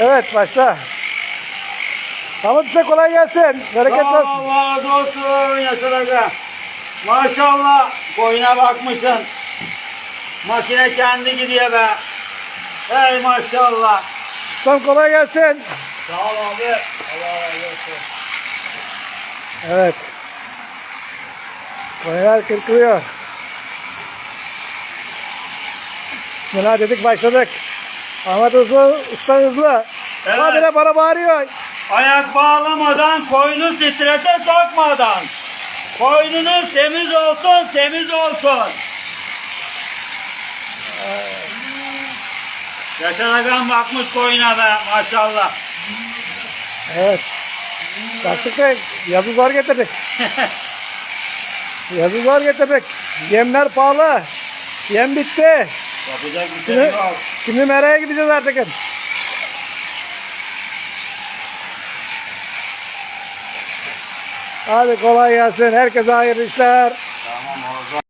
Evet başla. Mahmut size kolay gelsin. Bereket olsun. ol, Allah razı olsun Yaşar Aga. Maşallah koyuna bakmışsın. Makine kendi gidiyor be. Hey maşallah. Ustam kolay gelsin. Sağ ol abi. Allah razı olsun. Evet. Koyunlar kırkılıyor. Bismillah dedik başladık. Ahmet hızlı, usta hızlı. Evet. Habire bana bağırıyor. Ayak bağlamadan, koyunu strese sokmadan. Koyununuz temiz olsun, temiz olsun. Yaşar Agam bakmış koyuna be maşallah. Evet. Baktık da yazı zor getirdik. yazı zor getirdik. Yemler pahalı. Yem bitti. Yapacak bir şey Şimdi, yok. şimdi meraya gideceğiz artık. Hadi kolay gelsin. Herkese hayırlı işler. Tamam